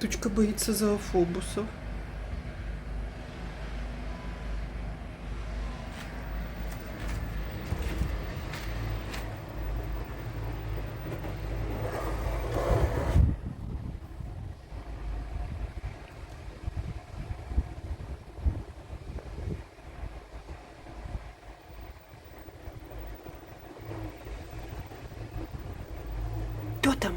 Тучка боїться зоофобусів. Кто там?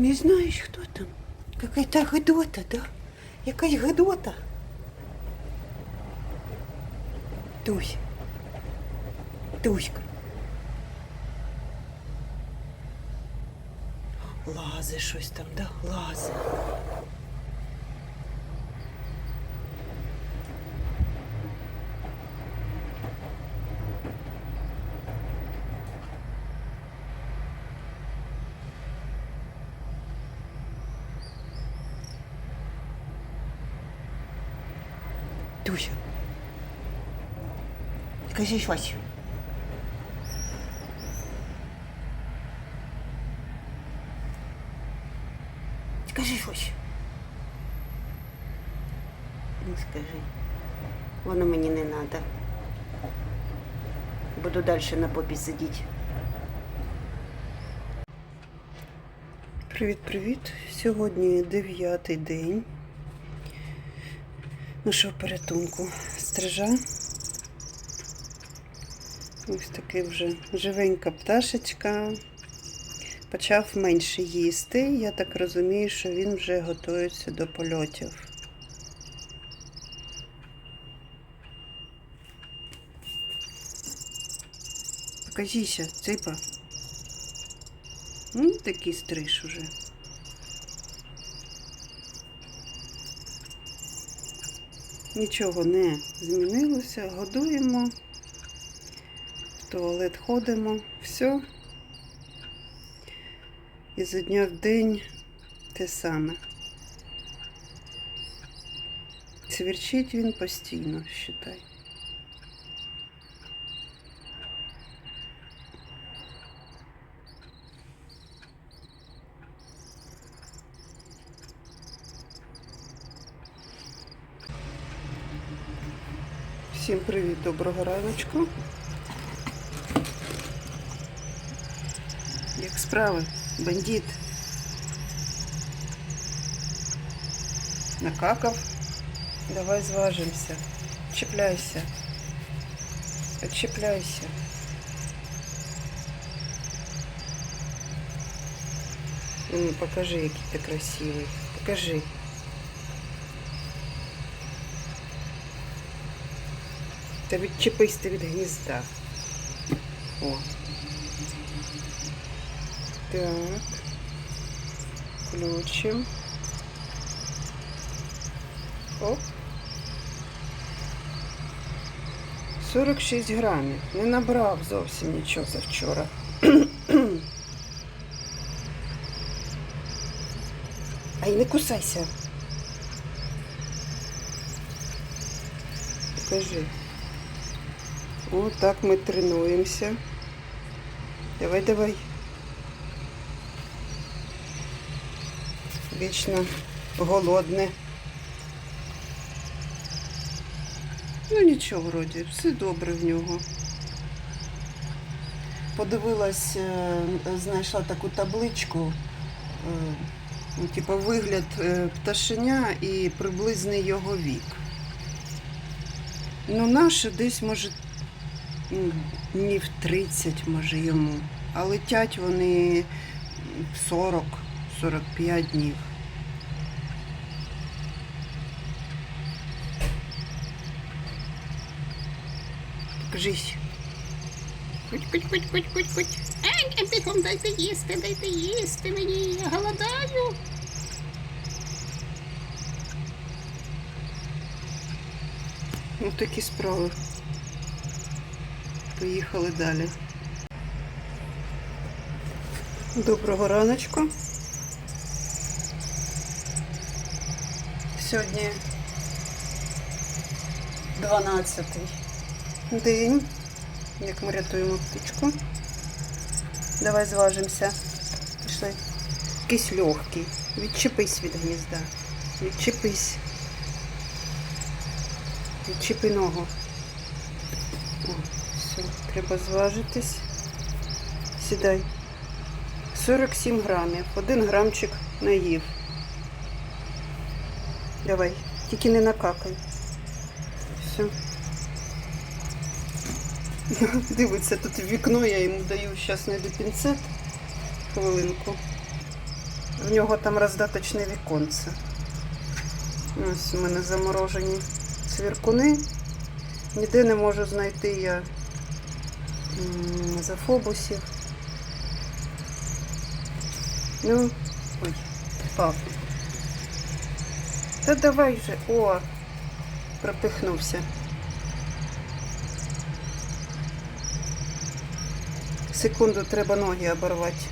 Не знаєш, хто там? Какая-то гидота, да? Якась гидота. Тусь. Туська. Лазе щось там, да? Лазе. Дуся. Скажи щось. Скажи щось. Ну, скажи. Воно мені не треба. Буду далі на попі сидіти. Привіт-привіт. Сьогодні дев'ятий день нашого порятунку. Стрижа. Ось такий вже живенька пташечка. Почав менше їсти. Я так розумію, що він вже готується до польотів. Покажіся, ципа. Ну, такий стриж уже. Нічого не змінилося. Годуємо, в туалет ходимо, все. І за дня в день те саме. Цвірчить він постійно, считай. Всім привіт, доброго раночку. Як справи, бандит? Накакав? Давай зважимося. Чіпляйся. Отчіпляйся. Ну, покажи, який ти красивий. Покажи. Та відчепись ти від гнізда. О. Так. Включим. Оп. 46 грамів. Не набрав зовсім нічого за вчора. Ай, не кусайся. Покажи. Вот так мы тренуемся. Давай, давай. Вічно голодне. Ну нічого, вроді, все добре в нього. Подивилась, е, знайшла таку табличку, е, ну, типу вигляд е, пташеня і приблизний його вік. Ну, наше десь може днів 30, може йому. А летять вони 40-45 днів. Покажись. Куть, куть, куть, куть, куть, куть. Ей, ей, бігом дайте їсти, дайте їсти мені, я голодаю. Ну, такі справи. Поїхали далі. Доброго раночку. Сьогодні 12 день, як ми рятуємо птичку. Давай зважимося. Пішли. Якийсь легкий. Відчепись від гнізда. Відчепись. Відчепи ногу. Треба зважитись. Сідай. 47 грамів. Один грамчик наїв. Давай, тільки не накакай. Все. Дивиться тут вікно, я йому даю зараз знайду пінцет. Хвилинку. В нього там роздаточне віконце. Ось у мене заморожені цвіркуни. Ніде не можу знайти я зафобусів. Ну, ой, впав. Та давай же, о, пропихнувся. Секунду треба ноги оборвати.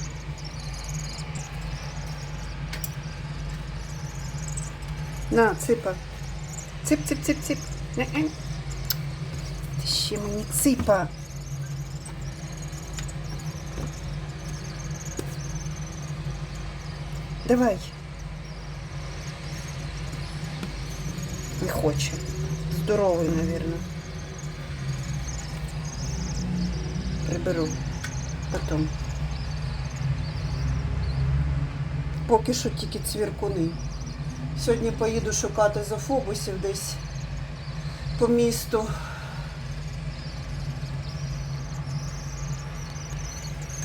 На, ципа. Не-е. Ти ще мені ципа. Давай. Не хоче. Здоровий, мабуть. Приберу. Потом. Поки що тільки цвіркуни. Сьогодні поїду шукати зафобусів десь по місту.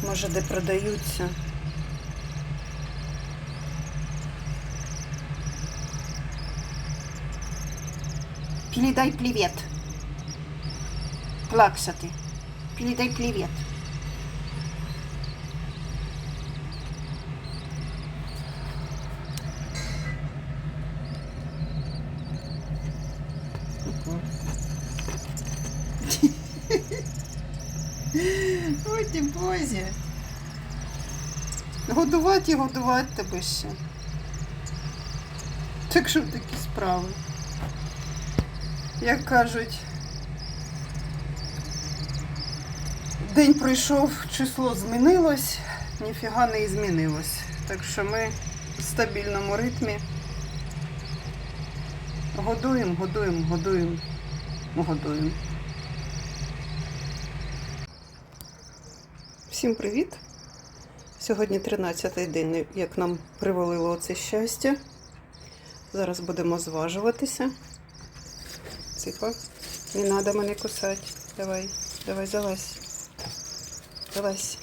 Може, де продаються. Передай привет. Плаксати. Передай привет. Ой, ти бозі. Годувати годувати тебе ще. Так що такі справи. Як кажуть, день пройшов, число змінилось, ніфіга не змінилось. Так що ми в стабільному ритмі. Годуємо, годуємо, годуємо, годуємо. Всім привіт! Сьогодні 13-й день, як нам привалило оце щастя. Зараз будемо зважуватися. Ципа, не треба мене кусати. Давай, давай, залазь. Залазь.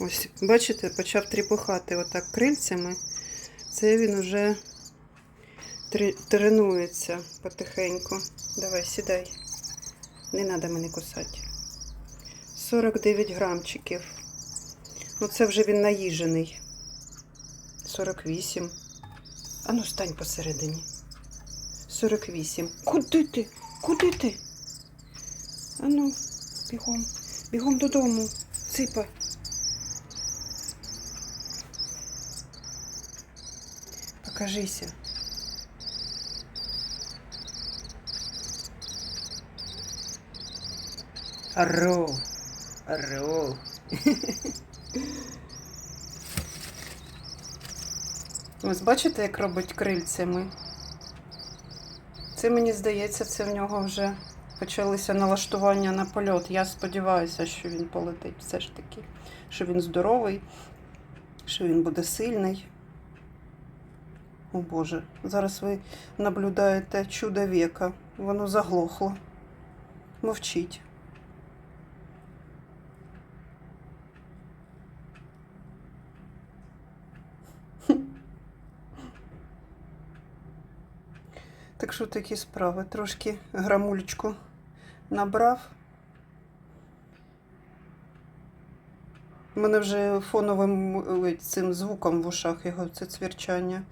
Ось, бачите, почав тріпухати отак крильцями. Це він уже тренується потихеньку. Давай, сідай. Не треба мене кусати. 49 грамчиків. Ну це вже він наїжений. 48. Ану, стань посередині. 48. Куди ти? Куди ти? Ану, бігом. Бігом додому. Ципа. Покажися. Ару. Ару. Ось бачите, як робить крильцями? Це мені здається, це в нього вже почалися налаштування на польот. Я сподіваюся, що він полетить все ж таки, що він здоровий, що він буде сильний. О Боже, зараз ви наблюдаєте чудо віка. Воно заглохло. Мовчіть. Так що такі справи. Трошки грамулечку набрав. У мене вже фоновим е, цим звуком в ушах його це цвірчання.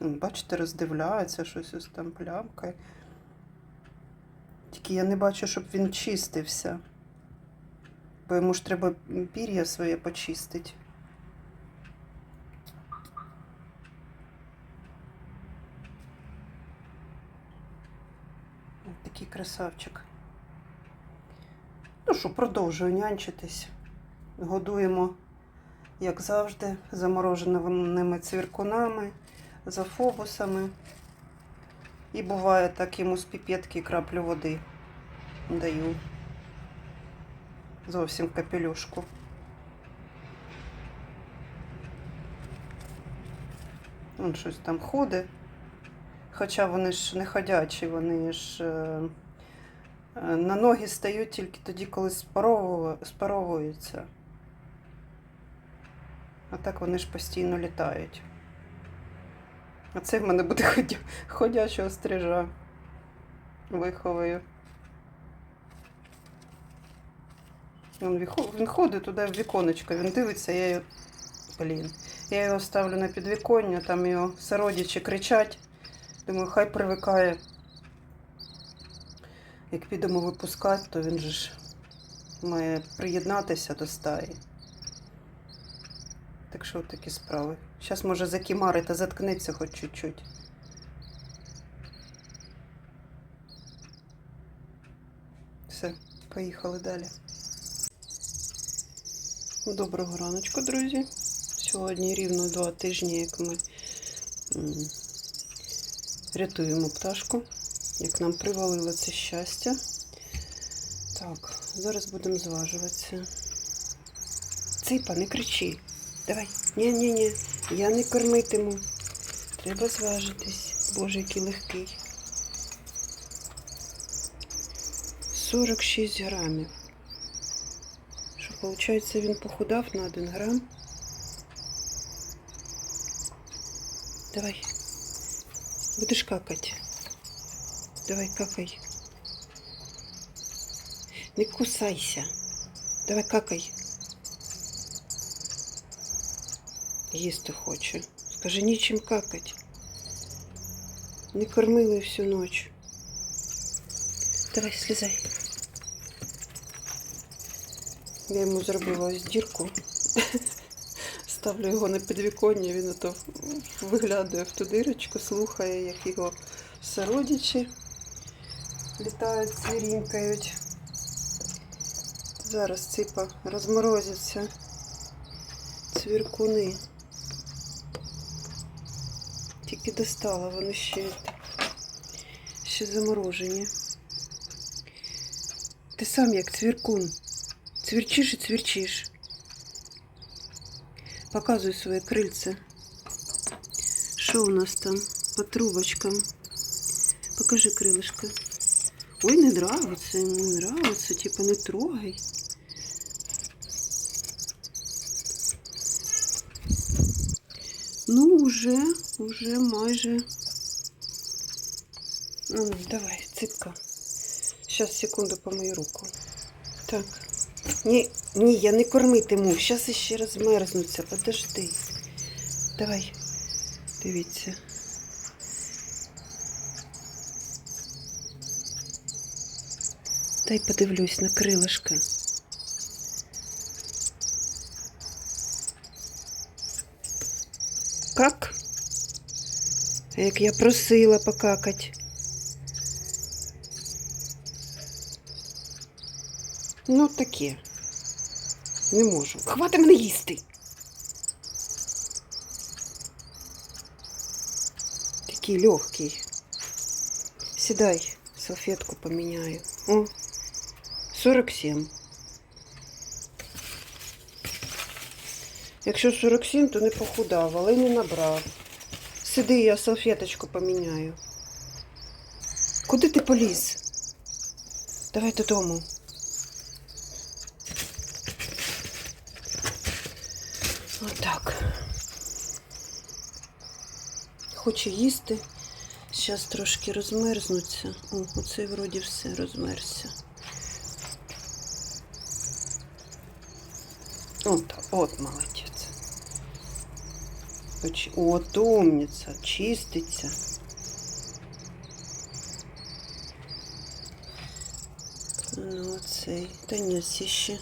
Бачите, роздивляється щось ось там плямкає. Тільки я не бачу, щоб він чистився. Бо йому ж треба пір'я своє почистити. такий красавчик. Ну що, продовжую нянчитись. Годуємо, як завжди, замороженими цвіркунами, зафобусами. І буває так йому з піпетки краплю води даю. Зовсім капелюшку. Він щось там ходить. Хоча вони ж не ходячі, вони ж е, на ноги стають тільки тоді, коли спаровуються. А так вони ж постійно літають. А це в мене буде ходя... ходячого стрижа. Виховую. Він, він ходить туди в віконечко, він дивиться, я його. Блін. Я його ставлю на підвіконня, там його сородичі кричать. Думаю, хай привикає. Як підемо випускати, то він же ж має приєднатися до стаї. Так що такі справи. Зараз може закімари та заткнеться хоч чуть-чуть. Все, поїхали далі. Доброго раночку, друзі. Сьогодні рівно два тижні, як ми рятуємо пташку, як нам привалило це щастя. Так, зараз будемо зважуватися. Ципа, не кричи. Давай. Ні-ні-ні, я не кормитиму. Треба зважитись. Боже, який легкий. 46 грамів. Що, виходить, він похудав на 1 грам? Давай. Будеш какать. Давай какай. Не кусайся. Давай какай. Їсти хоче. Скажи, нічим какать. Не кормили всю ніч. Давай, слізай. Я йому зробила ось дірку. Ставлю його на підвіконня, він ото виглядає в ту дирочку, слухає, як його сородичі літають, цвірінькають. Зараз ципа розморозяться цвіркуни. Тільки достала, вони ще, ще заморожені. Ти сам як цвіркун. Цвірчиш і цвірчиш. Показуй своє крильце. Що у нас там по трубочкам? Покажи крилишко. Ой, не нравится, не нравится, типа не трогай. Ну, уже, уже майже. Ну, давай, цыпка. Сейчас, секунду, помою руку. Так. Ні, ні, я не кормитиму. Зараз іще розмерзнуться. Подожди. Давай. Дивіться. Дай подивлюсь на крилишка. Как? Як я просила покакать. Ну, таке. Не можу. Хвати мене їсти. Такий легкий. Сідай, салфетку поміняю. О, 47. Якщо 47, то не похудав, але не набрав. Сиди, я салфеточку поміняю. Куди ти поліз? Давай додому. Отак. Хоче їсти. Зараз трошки розмерзнуться. О, оце вроді все розмерзся. От, от молодець. Оч- От умниця, чиститься. Ну, оцей. Та ні, ці ще.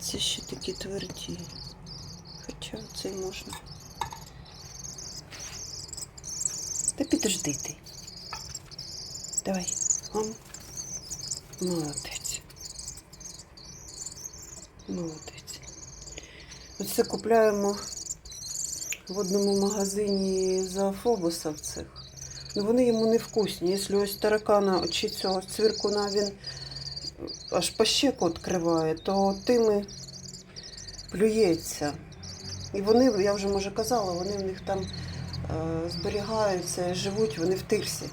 Це ще такі тверді. Хоча цей можна. Та підожди ти. Давай. Ам. Молодець. Молодець. Оце купляємо в одному магазині за фобуса цих. Ну вони йому не вкусні. Якщо ось таракана чи цього цвіркуна він аж по щеку відкриває, то тими плюється. І вони, я вже може казала, вони в них там е, зберігаються, живуть вони в тирсі.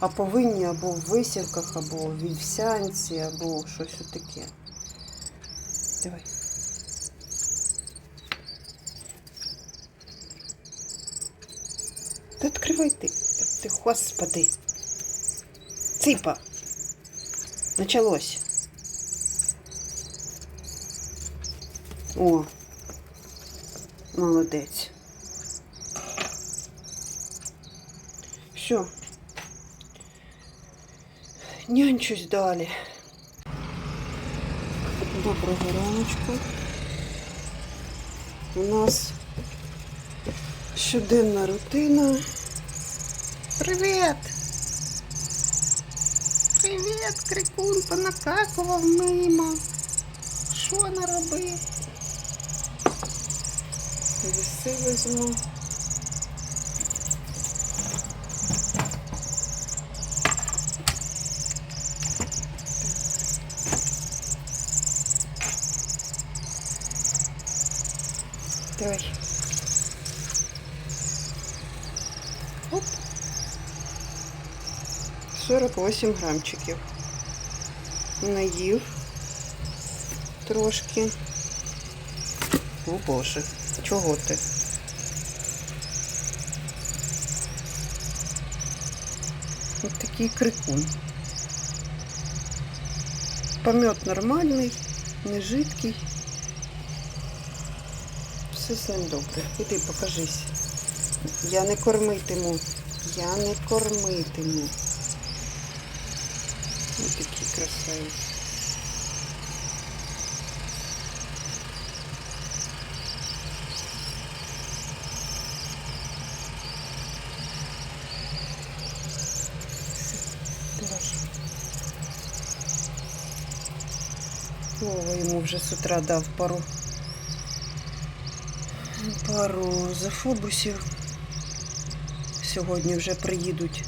А повинні або в висівках, або в вівсянці, або щось таке. Давай. Та відкривай ти. Ти, господи. Ципа. Началось. О. Молодець. Все. Нянчусь далі. Доброго раночку. У нас щоденна рутина. Привіт! Привіт, крикун понакакував мимо. Що наробив? Віси візьму. Давай. Оп. 48 грамчиків. Наїв трошки. О Боже, чого ти? Ось такий крикун. Помет нормальний, не жидкий. Все з ним добре. Іди покажись. Я не кормитиму. Я не кормитиму. Давай. Вова йому вже з утра дав пару пару зафобусів. Сьогодні вже приїдуть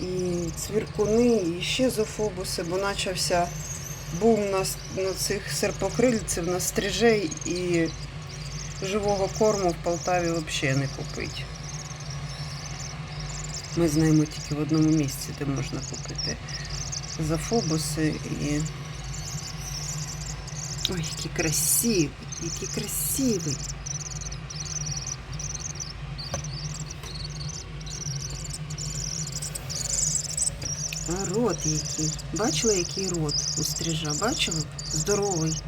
і цвіркуни, і ще зафобуси, бо почався бум на, на цих серпокрильців, на стрижей і живого корму в Полтаві взагалі не купить. Ми знаємо тільки в одному місці, де можна купити зафобуси і. Ой, який красивий, який красивий. Рот який. Бачили, який рот у стрижа? Бачили? Здоровий.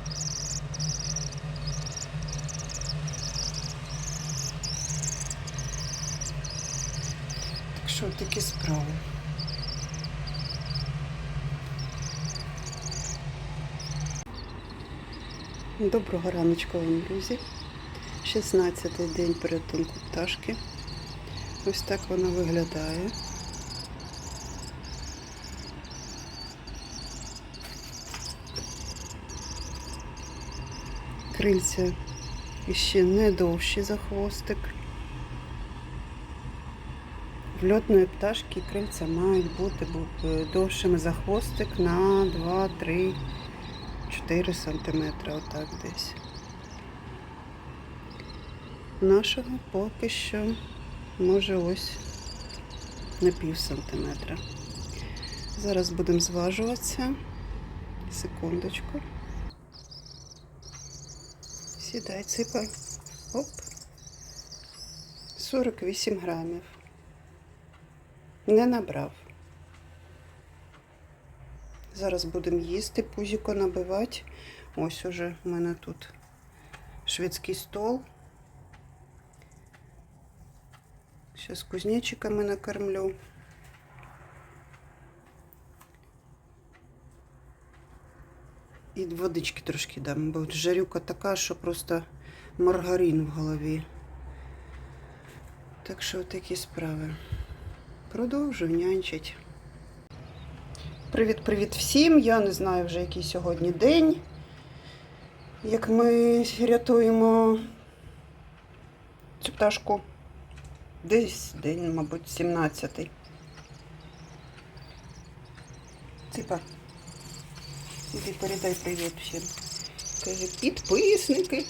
Так що такі справи. Доброго раночку вам, друзі. 16-й день порятунку пташки. Ось так вона виглядає. Крильця ще не довші за хвостик. В льотної пташки крильця мають бути е, довшими за хвостик на 2, 3, 4 сантиметри, отак десь. Нашого поки що може ось на пів сантиметра. Зараз будемо зважуватися. Секундочку. Сідай, ципай. Оп. 48 грамів. Не набрав. Зараз будемо їсти, пузіко набивати. Ось уже в мене тут шведський стол. Зараз кузнечиками накормлю. І водички трошки дам, бо жарюка така, що просто маргарин в голові. Так що такі справи. Продовжую нянчить. Привіт-привіт всім. Я не знаю вже який сьогодні день. Як ми рятуємо цю пташку. Десь день, мабуть, 17-й. Ципа. Іди передай привіт всім. Каже, підписники.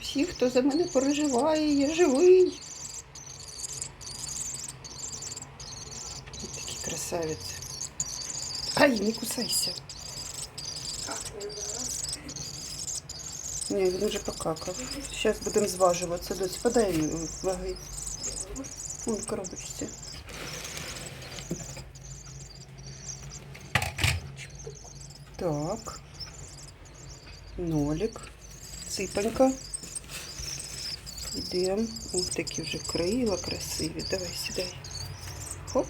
Всі, хто за мене переживає, я живий. Ось Такі красавиці. Ай, не кусайся. Ні, він вже покакав. Зараз будемо зважуватися. Дось, подай ваги. Вон коробочці. Так. Нолик. Ципанька. Йдемо. Ось такі вже крила красиві. Давай сідай. Хоп.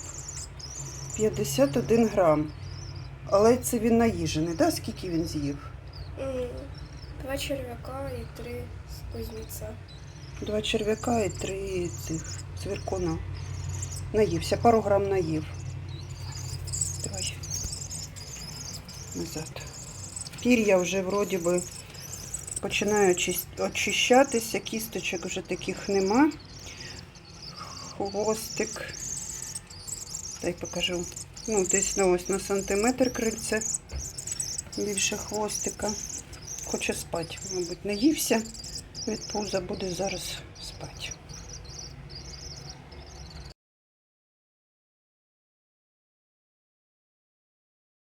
51 грам. Але це він наїжений, да? Скільки він з'їв? Два черв'яка і три кузнеця. Два черв'яка і три цих цвіркуна. Наївся, пару грам наїв. Давай. Назад. Пір'я вже вроді би починає очис- очищатися, кісточок вже таких нема. Хвостик. Дай покажу. Ну, десь ось на сантиметр крильце. Більше хвостика. Хоче спати, мабуть, наївся від пуза, буде зараз спати.